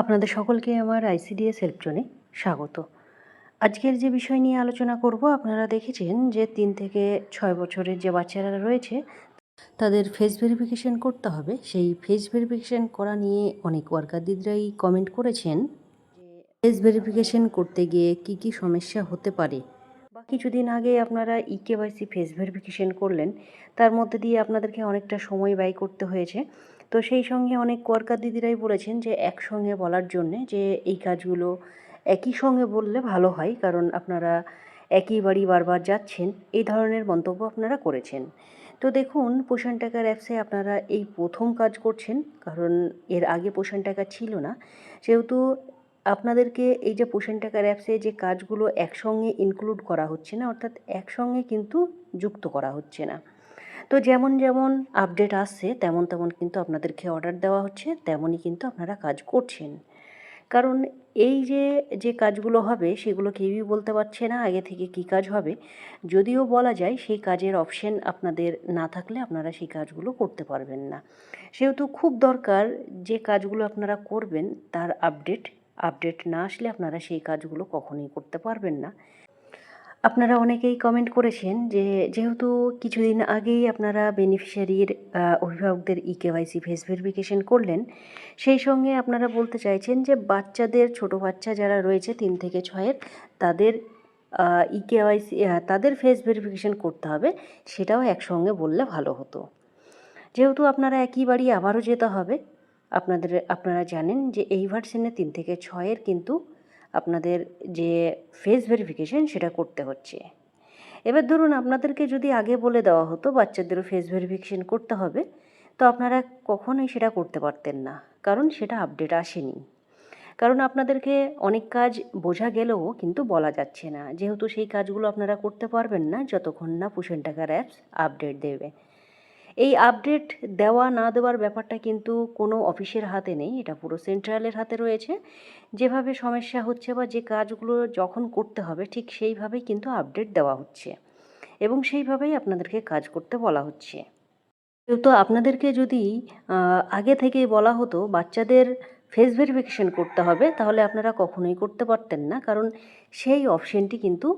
আপনাদের সকলকে আমার আইসিডিএস হেল্পজনে স্বাগত। আজকের যে বিষয় নিয়ে আলোচনা করব, আপনারা দেখেছেন যে তিন থেকে ছয় বছরের যে বাচ্চারা রয়েছে, তাদের ফেস ভেরিফিকেশন করতে হবে। সেই ফেস ভেরিফিকেশন করা নিয়ে অনেক ওয়ার্কার দিদিরাই কমেন্ট করেছেন ফেস ভেরিফিকেশন করতে গিয়ে কি কি সমস্যা হতে পারে বা কিছুদিন আগে আপনারা ই কেওয়াইসি ফেস ভেরিফিকেশন করলেন, তার মধ্যে দিয়ে আপনাদেরকে অনেকটা সময় ব্যয় করতে হয়েছে। তো সেই সঙ্গে অনেক ওয়ার্কার দিদিরাই বলেছেন যে একসঙ্গে বলার জন্যে যে এই কাজগুলো একই সঙ্গে বললে ভালো হয়, কারণ আপনারা একই বাড়ি বারবার যাচ্ছেন, এই ধরনের মন্তব্য আপনারা করেছেন। তো দেখুন, পোষণ টাকার অ্যাপসে আপনারা এই প্রথম কাজ করছেন, কারণ এর আগে পোষণ টাকা ছিল না। সেহেতু আপনাদেরকে এই যে পোষণ টাকার অ্যাপসে যে কাজগুলো একসঙ্গে ইনক্লুড করা হচ্ছে না, অর্থাৎ একসঙ্গে কিন্তু যুক্ত করা হচ্ছে না। তো যেমন যেমন আপডেট আসছে, তেমন তেমন কিন্তু আপনাদেরকে অর্ডার দেওয়া হচ্ছে, তেমনই কিন্তু আপনারা কাজ করছেন। কারণ এই যে যে কাজগুলো হবে, সেগুলো কেউই বলতে পারছে না আগে থেকে কী কাজ হবে। যদিও বলা যায় সেই কাজের অপশন আপনাদের না থাকলে আপনারা সেই কাজগুলো করতে পারবেন না। সেহেতু খুব দরকার যে কাজগুলো আপনারা করবেন, তার আপডেট আপডেট না আসলে আপনারা সেই কাজগুলো কখনোই করতে পারবেন না। আপনারা অনেকেই কমেন্ট করেছেন যে, যেহেতু কিছুদিন আগেই আপনারা বেনিফিশিয়ারির অভিভাবকদের ই কেওয়াইসি ফেস ভেরিফিকেশন করলেন, সেই সঙ্গে আপনারা বলতে চাইছেন যে, বাচ্চাদের, ছোট বাচ্চা যারা রয়েছে তিন থেকে ছয়ের, তাদের ই কেওয়াইসি তাদের ফেস ভেরিফিকেশন করতে হবে, সেটাও একসঙ্গে বললে ভালো হতো। যেহেতু আপনারা একই বাড়ি আবারও যেতে হবে, আপনাদের, আপনারা জানেন যে, এই ভার্সনে তিন থেকে ছয়ের কিন্তু আপনাদের যে ফেস ভেরিফিকেশন সেটা করতে হচ্ছে। এবার ধরুন আপনাদেরকে যদি আগে বলে দেওয়া হতো বাচ্চাদেরও ফেস ভেরিফিকেশন করতে হবে, তো আপনারা কখনোই সেটা করতে পারতেন না, কারণ সেটা আপডেট আসেনি। কারণ আপনাদেরকে অনেক কাজ বোঝা গেলেও কিন্তু বলা যাচ্ছে না। যেহেতু সেই কাজগুলো আপনারা করতে পারবেন না, যতক্ষণ না পুষেন টাকার অ্যাপস আপডেট দেবে। এই আপডেট দেওয়া না দেওয়ার ব্যাপারটা কিন্তু কোনো অফিসের হাতে নেই, এটা পুরো সেন্ট্রালের হাতে রয়েছে। যেভাবে সমস্যা হচ্ছে বা যে কাজগুলো যখন করতে হবে, ঠিক সেইভাবেই কিন্তু আপডেট দেওয়া হচ্ছে এবং সেইভাবেই আপনাদেরকে কাজ করতে বলা হচ্ছে। তো আপনাদেরকে যদি আগে থেকেই বলা হতো বাচ্চাদের ফেস ভেরিফিকেশন করতে হবে, তাহলে আপনারা কখনোই করতে পারতেন না, কারণ সেই অপশানটি কিন্তু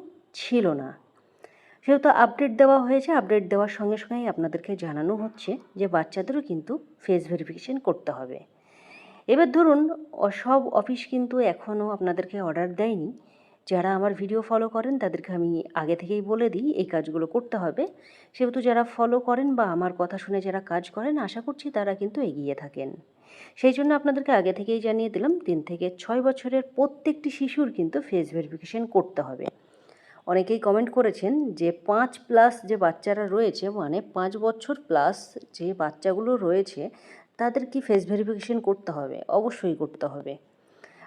ছিল না। সেহেতু আপডেট দেওয়া হয়েছে। আপডেট দেওয়ার সঙ্গে সঙ্গেই আপনাদেরকে জানানো হচ্ছে যে বাচ্চাদেরও কিন্তু ফেস ভেরিফিকেশন করতে হবে। এবার ধরুন সব অফিস কিন্তু এখনও আপনাদেরকে অর্ডার দেয়নি। যারা আমার ভিডিও ফলো করেন, তাদেরকে আমি আগে থেকেই বলে দিই, এই কাজগুলো করতে হবে। সেহেতু যারা ফলো করেন বা আমার কথা শুনে যারা কাজ করেন, আশা করছি তারা কিন্তু এগিয়ে থাকেন। সেই জন্য আপনাদেরকে আগে থেকেই জানিয়ে দিলাম, তিন থেকে ছয় বছরের প্রত্যেকটি শিশুর কিন্তু ফেস ভেরিফিকেশন করতে হবে। অনেকেই কমেন্ট করেছেন যে পাঁচ প্লাস যে বাচ্চারা রয়েছে মানে পাঁচ বছর প্লাস যে বাচ্চাগুলো রয়েছে, তাদের কি ফেস ভেরিফিকেশন করতে হবে? অবশ্যই করতে হবে।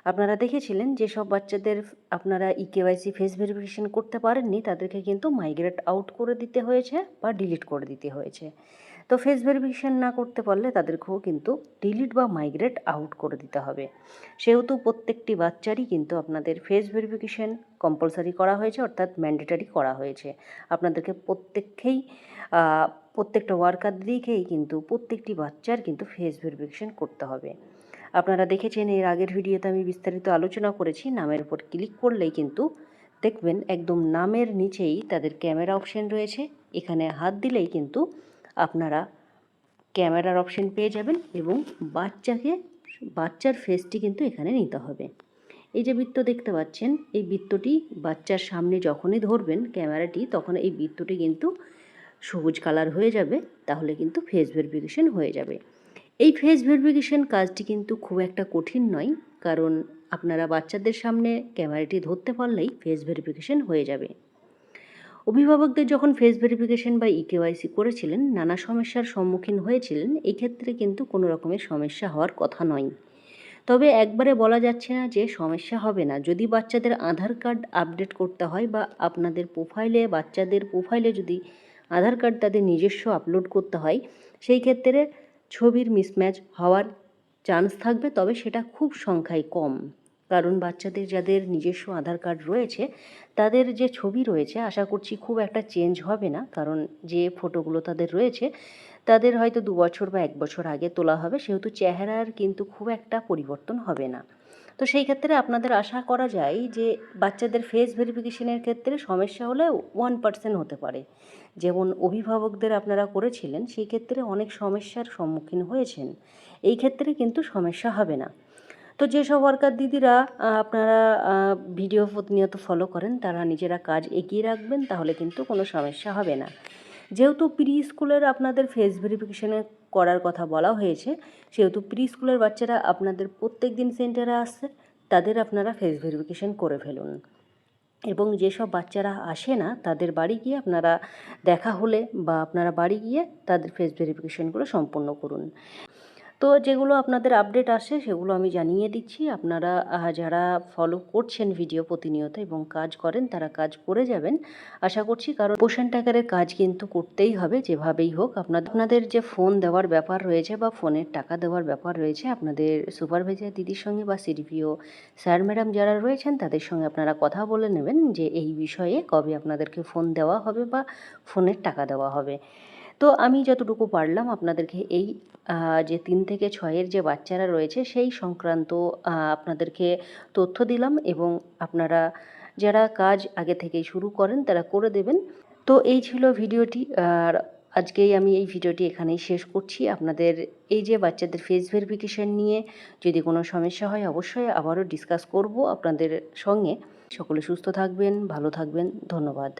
আপনারা দেখেছিলেন যেসব বাচ্চাদের আপনারা ই কেওয়াইসি ফেস ভেরিফিকেশন করতে পারেননি, তাদেরকে কিন্তু মাইগ্রেট আউট করে দিতে হয়েছে বা ডিলিট করে দিতে হয়েছে। তো ফেস ভেরিফিকেশান না করতে পারলে তাদেরকেও কিন্তু ডিলিট বা মাইগ্রেট আউট করে দিতে হবে। সেহেতু প্রত্যেকটি বাচ্চারই কিন্তু আপনাদের ফেস ভেরিফিকেশান কম্পালসারি করা হয়েছে, অর্থাৎ ম্যান্ডেটারি করা হয়েছে। আপনাদেরকে প্রত্যেককেই প্রত্যেকটা ওয়ার্কার দিকেই কিন্তু প্রত্যেকটি বাচ্চার কিন্তু ফেস ভেরিফিকেশান করতে হবে। আপনারা দেখেছেন এর আগের ভিডিওতে আমি বিস্তারিত আলোচনা করেছি, নামের উপর ক্লিক করলেই কিন্তু দেখবেন একদম নামের নিচেই তাদের ক্যামেরা অপশন রয়েছে, এখানে হাত দিলেই কিন্তু আপনারা ক্যামেরার অপশন পেয়ে যাবেন এবং বাচ্চাকে, বাচ্চার ফেসটি কিন্তু এখানে নিতে হবে। এই যে বৃত্ত দেখতে পাচ্ছেন, এই বৃত্তটি বাচ্চার সামনে যখনই ধরবেন ক্যামেরাটি, তখন এই বৃত্তটি কিন্তু সবুজ কালার হয়ে যাবে, তাহলে কিন্তু ফেস ভেরিফিকেশন হয়ে যাবে। এই ফেস ভেরিফিকেশন কাজটি কিন্তু খুব একটা কঠিন নয়, কারণ আপনারা বাচ্চাদের সামনে ক্যামেরাটি ধরতে পারলেই ফেস ভেরিফিকেশন হয়ে যাবে। অভিভাবকদের যখন ফেস ভেরিফিকেশন বা ইকেওয়াইসি করেছিলেন, নানা সমস্যার সম্মুখীন হয়েছিলেন এই ক্ষেত্রে কিন্তু কোনো রকমের সমস্যা হওয়ার কথা নয়। তবে একবারে বলা যাচ্ছে না যে সমস্যা হবে না। যদি বাচ্চাদের আধার কার্ড আপডেট করতে হয় বা আপনাদের প্রোফাইলে বাচ্চাদের প্রোফাইলে যদি আধার কার্ড তাদের নিজস্ব আপলোড করতে হয়, সেই ক্ষেত্রে ছবির মিসম্যাচ হওয়ার চান্স থাকবে, তবে সেটা খুব সংখ্যায় কম। কারণ বাচ্চাদের যাদের নিজস্ব আধার কার্ড রয়েছে, তাদের যে ছবি রয়েছে, আশা করছি খুব একটা চেঞ্জ হবে না। কারণ যে ফটোগুলো তাদের রয়েছে, তাদের হয়তো দু বছর বা এক বছর আগে তোলা হবে, সেহেতু চেহারার কিন্তু খুব একটা পরিবর্তন হবে না। তো সেই ক্ষেত্রে আপনাদের আশা করা যায় যে বাচ্চাদের ফেস ভেরিফিকেশনের ক্ষেত্রে সমস্যা হলে ওয়ান পার্সেন্ট হতে পারে। যেমন অভিভাবকদের আপনারা করেছিলেন, সেই ক্ষেত্রে অনেক সমস্যার সম্মুখীন হয়েছেন। এই ক্ষেত্রে কিন্তু সমস্যা হবে না। তো যেসব ওয়ার্কার দিদিরা আপনারা ভিডিও প্রতিনিয়ত ফলো করেন, তারা নিজেরা কাজ এগিয়ে রাখবেন, তাহলে কিন্তু কোনো সমস্যা হবে না। যেহেতু প্রি স্কুলের আপনাদের ফেস ভেরিফিকেশানে করার কথা বলা হয়েছে, সেহেতু প্রি স্কুলের বাচ্চারা আপনাদের প্রত্যেক দিন সেন্টারে আসছে, তাদের আপনারা ফেস ভেরিফিকেশন করে ফেলুন। এবং যেসব বাচ্চারা আসে না, তাদের বাড়ি গিয়ে আপনারা দেখা হলে বা আপনারা বাড়ি গিয়ে তাদের ফেস ভেরিফিকেশানগুলো সম্পূর্ণ করুন। তো যেগুলো আপনাদের আপডেট আসে সেগুলো আমি জানিয়ে দিচ্ছি। আপনারা যারা ফলো করছেন ভিডিও প্রতিনিয়ত এবং কাজ করেন, তারা কাজ করে যাবেন। আশা করছি কারণ পোষণ টাকারের কাজ কিন্তু করতেই হবে, যেভাবেই হোক। আপনাদের আপনাদের যে ফোন দেওয়ার ব্যাপার রয়েছে বা ফোনের টাকা দেওয়ার ব্যাপার রয়েছে, আপনাদের সুপারভাইজার দিদির সঙ্গে বা সিডিপিও স্যার ম্যাডাম যারা রয়েছেন, তাদের সঙ্গে আপনারা কথা বলে নেবেন যে এই বিষয়ে কবে আপনাদেরকে ফোন দেওয়া হবে বা ফোনের টাকা দেওয়া হবে। তো আমি যতটুকু পারলাম আপনাদেরকে এই যে তিন থেকে ছয়ের যে বাচ্চারা রয়েছে সেই সংক্রান্ত আপনাদেরকে তথ্য দিলাম এবং আপনারা যারা কাজ আগে থেকেই শুরু করেন তারা করে দেবেন। তো এই ছিল ভিডিওটি, আর আজকেই আমি এই ভিডিওটি এখানেই শেষ করছি। আপনাদের এই যে বাচ্চাদের ফেস ভেরিফিকেশন নিয়ে যদি কোনো সমস্যা হয় অবশ্যই আবারও ডিসকাস করব আপনাদের সঙ্গে। সকলে সুস্থ থাকবেন, ভালো থাকবেন, ধন্যবাদ।